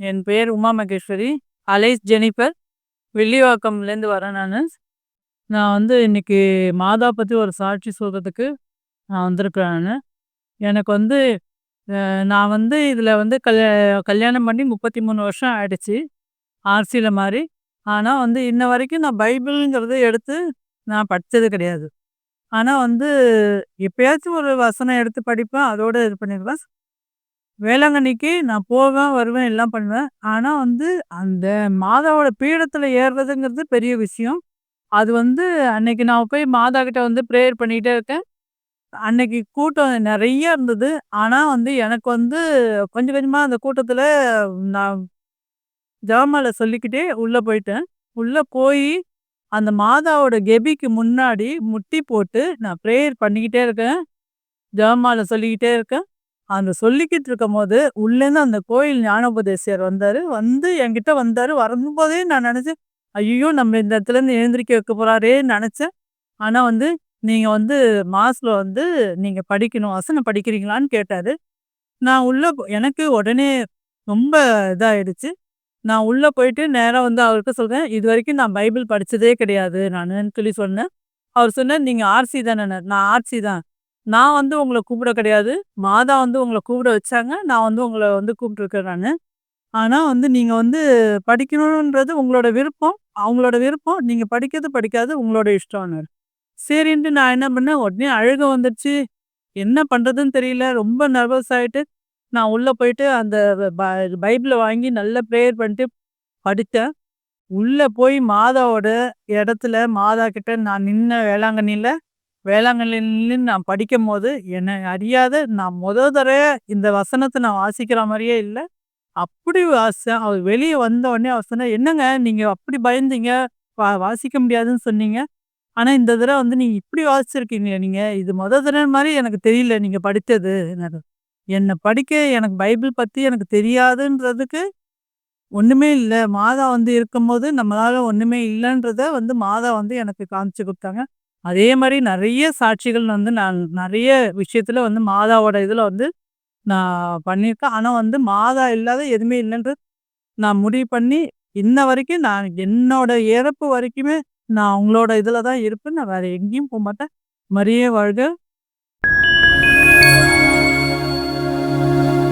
என் பெயர் Uma Maheswari. Alias Jennifer. வெள்ளிவாக்கம்லேருந்து வரேன் நான் நான் வந்து இன்னைக்கு மாதா பற்றி ஒரு சாட்சி சொல்கிறதுக்கு நான் வந்திருக்கிறேன் நான் எனக்கு வந்து நான் வந்து இதில் வந்து கல் கல்யாணம் பண்ணி 33 வருஷம் ஆயிடுச்சு. ஆர்சியில் மாதிரி ஆனால் வந்து இன்ன வரைக்கும் நான் பைபிள்ங்கிறத எடுத்து நான் படித்தது கிடையாது. ஆனால் வந்து எப்பயாச்சும் ஒரு வசனம் எடுத்து படிப்பேன். அதோட இது பண்ணிடுவேன் வேளாங்கண்ணிக்கு நான் போவேன், வருவேன், எல்லாம் பண்ணுவேன். ஆனால் வந்து அந்த மாதாவோட பீடத்தில் ஏறுறதுங்கிறது பெரிய விஷயம். அது வந்து அன்னைக்கு நான் போய் மாதா கிட்ட வந்து ப்ரேயர் பண்ணிகிட்டே இருக்கேன். அன்னைக்கு கூட்டம் நிறைய இருந்தது. ஆனால் வந்து எனக்கு வந்து கொஞ்சம் கொஞ்சமாக அந்த கூட்டத்தில் நான் ஜெபமாலை சொல்லிக்கிட்டே உள்ளே போயிட்டேன். உள்ளே போய் அந்த மாதாவோட கெபிக்கு முன்னாடி முட்டி போட்டு நான் ப்ரேயர் பண்ணிக்கிட்டே இருக்கேன். ஜெபமாலை சொல்லிக்கிட்டே இருக்கேன். அந்த சொல்லிக்கிட்டு இருக்கும்போது உள்ளேருந்து அந்த கோயில் ஞானோபதேசியார் வந்தாரு. வந்து என்கிட்ட வந்தாரு. வரும்போதே நான் நினைச்சேன் ஐயோ நம்ம இந்த இடத்துலேருந்து எழுந்திரிக்க வைக்க போறாரேன்னு நினைச்சேன் ஆனா வந்து நீங்க வந்து மாஸ்ல வந்து நீங்க படிக்கணும். வசனம் படிக்கிறீங்களான்னு கேட்டாரு. நான் உள்ள எனக்கு உடனே ரொம்ப இதாயிடுச்சு. நான் உள்ள போயிட்டு நேராக வந்து அவர்ட்ட சொல்றேன். இதுவரைக்கும் நான் பைபிள் படிச்சதே கிடையாது நானுன்னு சொல்லி சொன்னேன். அவர் சொன்னேன் "நீங்க ஆர்சி தானே நான் ஆர்சி தான். நான் வந்து உங்களை கூப்பிட கிடையாது. மாதா வந்து உங்களை கூப்பிட வச்சாங்க. நான் வந்து உங்களை வந்து கூப்பிட்டுருக்கேன் நான் ஆனால் வந்து நீங்கள் வந்து படிக்கணுன்றது உங்களோட விருப்பம். அவங்களோட விருப்பம். நீங்கள் படிக்கிறது, படிக்காது உங்களோட இஷ்டம்னாரு. சரின்ட்டு நான் என்ன பண்ணேன், உடனே அழுக வந்துடுச்சு என்ன பண்ணுறதுன்னு தெரியல. ரொம்ப நர்வஸ் ஆகிட்டு நான் உள்ளே போயிட்டு அந்த பைபிளை பைபிள வாங்கி நல்லா ப்ரேயர் பண்ணிட்டு படித்தேன் உள்ளே போய் மாதாவோட இடத்துல மாதா கிட்ட நான் நின்ன வேளாங்கண்ணியில் வேளாங்கண்ணின்னு நான் படிக்கும் போது என்னை அறியாத நான் முத தடவை இந்த வசனத்தை நான் வாசிக்கிற மாதிரியே இல்லை அப்படி வாசிச்சேன். அவர் வெளியே வந்த உடனே அவர் சொன்னாரு, "என்னங்க நீங்கள் அப்படி பயந்தீங்க. வா வாசிக்க முடியாதுன்னு சொன்னீங்க. ஆனால் இந்த தடவை வந்து நீங்கள் இப்படி வாசிச்சிருக்கீங்க நீங்கள் இது முத தடவை மாதிரி எனக்கு தெரியல நீங்கள் படித்தது எனக்கு என்னை படிக்க எனக்கு பைபிள் பற்றி எனக்கு தெரியாதுன்றதுக்கு ஒன்றுமே இல்லை மாதா வந்து இருக்கும்போது நம்மளால் ஒன்றுமே இல்லைன்றத வந்து மாதா வந்து எனக்கு காமிச்சு கொடுத்தாங்க அதே மாதிரி நிறைய சாட்சிகள் வந்து நான் நிறைய விஷயத்துல வந்து மாதாவோட இதில் வந்து நான் பண்ணியிருக்கேன். ஆனால் வந்து மாதா இல்லாத எதுவுமே இல்லன்றது நான் முடிவு பண்ணி, இன்ன வரைக்கும் நான் என்னோட இறப்பு வரைக்குமே நான் அவங்களோட இதில் தான் இருப்பேன். நான் வேற எங்கேயும் போக மாட்டேன் மரியே வாழ்க!